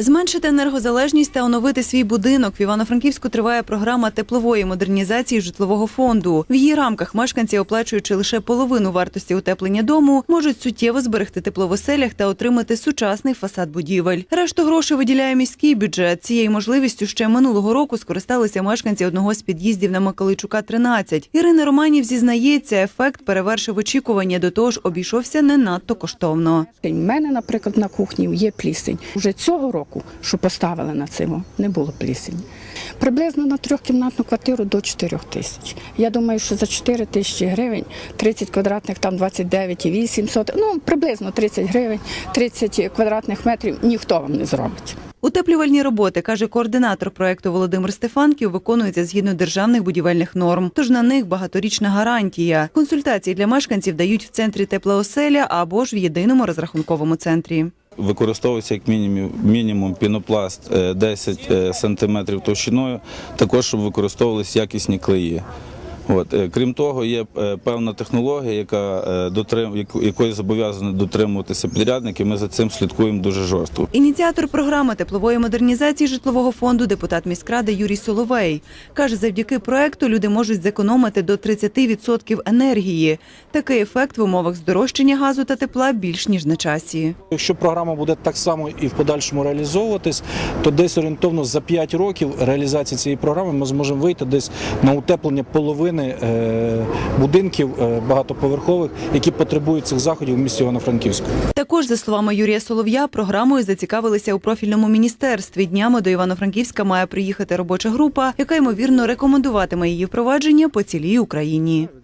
Зменшити енергозалежність та оновити свій будинок в Івано-Франківську триває програма теплової модернізації житлового фонду. В її рамках мешканці, оплачуючи лише половину вартості утеплення дому, можуть суттєво зберегти тепло в оселях та отримати сучасний фасад будівель. Решту грошей виділяє міський бюджет. Цією можливістю ще минулого року скористалися мешканці одного з під'їздів на Макаличука 13. Ірина Романів зізнається, ефект перевершив очікування. До того ж, обійшовся не надто коштовно. У мене, наприклад, на кухні є плісень. Уже цього року, що поставили на цьому, не було плісені. Приблизно на трьохкімнатну квартиру до 4 тисяч. Я думаю, що за 4 тисячі гривень, 30 квадратних, там 29 і 800, ну приблизно 30 гривень, 30 квадратних метрів ніхто вам не зробить. Утеплювальні роботи, каже координатор проекту Володимир Стефанків, виконуються згідно державних будівельних норм. Тож на них багаторічна гарантія. Консультації для мешканців дають в центрі теплооселя або ж в єдиному розрахунковому центрі. Використовується як мінімум, мінімум пінопласт е, 10 см товщиною, також щоб використовувалися якісні клеї. От. е, Крім того, є е, певна технологія, яка е, дотрим, якої зобов'язані дотримуватися підрядники. Ми за цим слідкуємо дуже жорстко. Ініціатор програми теплової модернізації житлового фонду, депутат міськради Юрій Соловей, каже, завдяки проекту люди можуть зекономити до 30% енергії. Такий ефект в умовах здорожчання газу та тепла більш ніж на часі. Якщо програма буде так само і в подальшому реалізовуватись, то десь орієнтовно за 5 років реалізації цієї програми ми зможемо вийти десь на утеплення половини е, будинків е, багатоповерхових, які потребують цих заходів в місті Івано-Франківську. Також, за словами Юрія Солов'я, програмою зацікавилися у профільному міністерстві. Днями до Івано-Франківська має приїхати робоча група, яка ймовірно рекомендуватиме її впровадження по цілій Україні.